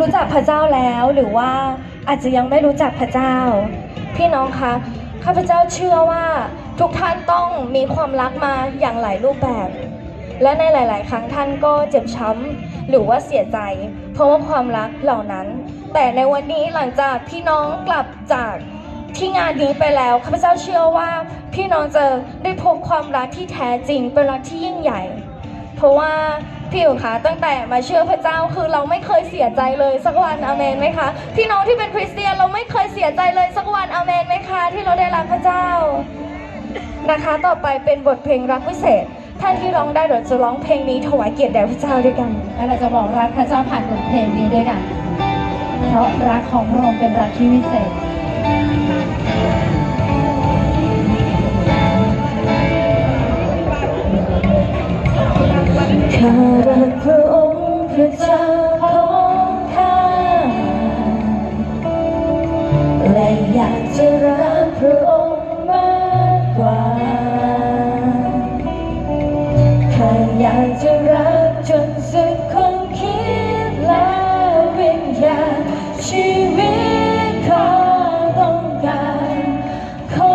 รู้จักพระเจ้าแล้วหรือว่าอาจจะยังไม่รู้จักพระเจ้า พี่น้องคะข้าพเจ้าเชื่อว่าทุกท่านต้องมีความรักมาอย่างหลายรูปแบบ และในหลาย ๆ ครั้งท่านก็เจ็บช้ำหรือว่าเสียใจ เพราะว่าความรักเหล่านั้น แต่ในวันนี้หลังจากพี่น้องกลับจากที่งานนี้ไปแล้วข้าพเจ้าเชื่อว่า พี่น้องจะได้พบความรักที่แท้จริงเป็นรักที่ยิ่งใหญ่ เพราะว่า พี่อยู่คะตั้งแต่มาเชื่อพระเจ้าคือเราไม่เคยเสียใจเลยสักวันอเมนไหมคะพี่น้องที่เป็นคริสเตียนเราไม่เคยเสียใจเลยสักวันอเมนไหมคะที่เราได้รักพระเจ้านะคะ ต่อไปเป็นบทเพลงรักพิเศษ ท่านที่ร้องได้เดี๋ยวจะร้องเพลงนี้ถวายเกียรติแด่พระเจ้าด้วยกัน และเราจะบอกรักพระเจ้าผ่านบทเพลงนี้ด้วยกัน เพราะรักของพระองค์เป็นรักที่วิเศษ และอยากจะรักพระองค์มากกว่าข้าอยากจะรักจนสุดความคิดและวิญญาณชีวิตเขาต้องการขอ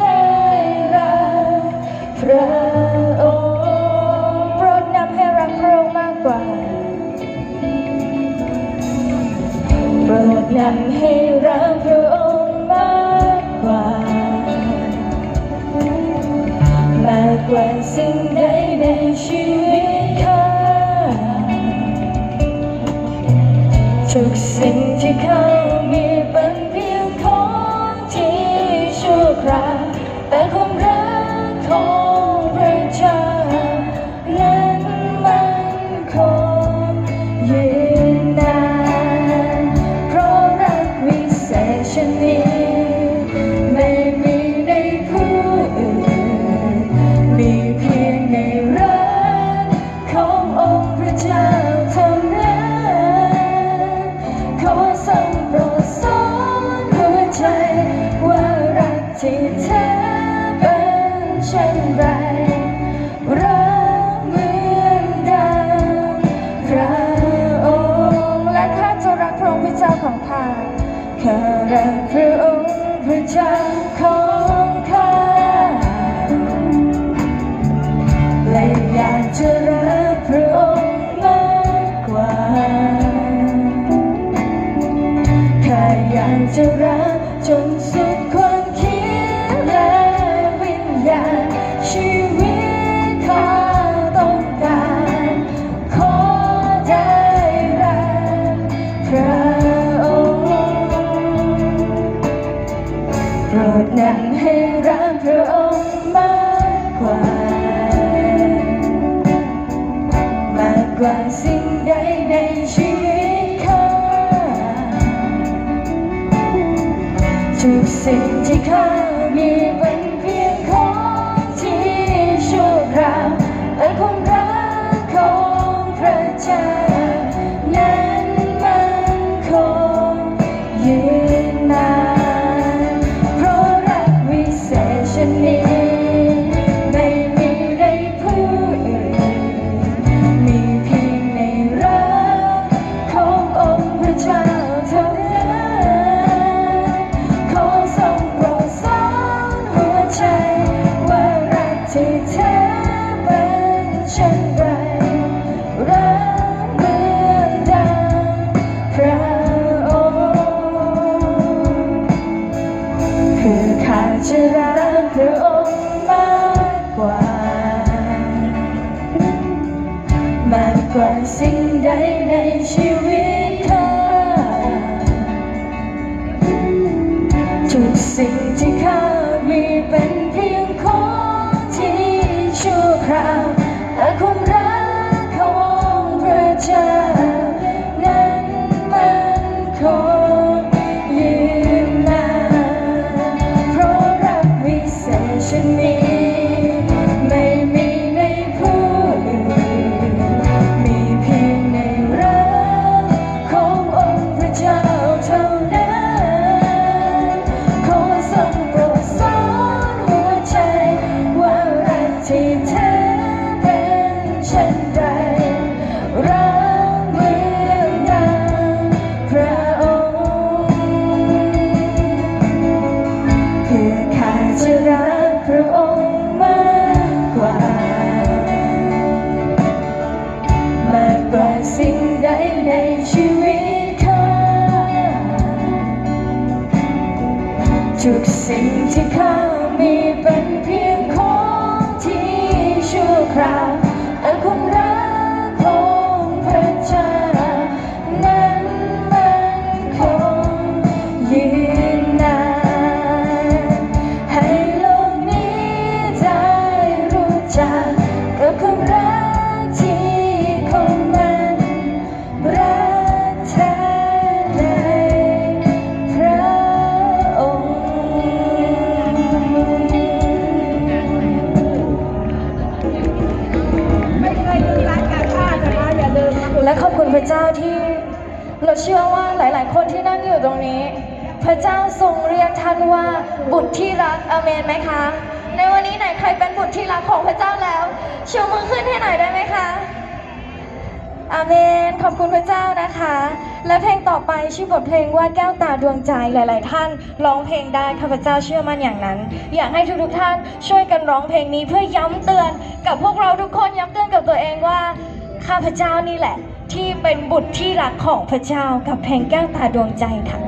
ได้รักพระองค์โปรดนำให้รักพระองค์มากกว่าโปรดนำให้รักพระ ว่าสิ่งใดในชีวิตข้าทุกสิ่งที่เขามีเป็นเพียงของที่ชั่วคราวแต่ความรักของพระเจ้านั้นมันคงยืนนานเพราะรักวิเศษชนิด จะรักพระองค์มากกว่าแค่อยากจะรักจนสุดความคิดและวิญญาณชีวิตข้าต้องการขอได้รักพระองค์โปรดนำให้รักพระองค์มากก ว่าสิ่งใดในชีวิตข้าทุกสิ่งที่ข้า ที่เธอเป็นเช่นไรรักเหมือนดังพระองค์คือข้าจะรักพระองค์มากกว่า มากกว่าสิ่งใดในชีวิตเธอทุกสิ่งที่ รักเหมืองพระองค์คือข้าจะรักพระองค์มากกว่ามากกว่าสิ่งใดในชีวิตข้าทุกสิ่งที่ข้ามีเป็นเพียง เจ้าที่เราเชื่อว่าหลาย ๆ คนที่นั่งอยู่ตรงนี้ พระเจ้าทรงเรียกท่านว่าบุตรที่รักอเมนไหมคะ ในวันนี้ไหนใครเป็นบุตรที่รักของพระเจ้าแล้วชูมือขึ้นให้หน่อยได้ไหมคะอาเมน ขอบคุณพระเจ้านะคะ และเพลงต่อไปชื่อบทเพลงว่าแก้วตาดวงใจหลาย ๆ ท่านร้องเพลงได้ข้าพเจ้าเชื่อมั่นอย่างนั้น อยากให้ทุกๆท่านช่วยกันร้องเพลงนี้เพื่อย้ำเตือน กับพวกเราทุกคนย้ำเตือนกับตัวเองว่า ข้าพเจ้านี่แหละ ที่เป็นบุตรที่รักของพระเจ้ากับเพลงแก้วตาดวงใจค่ะ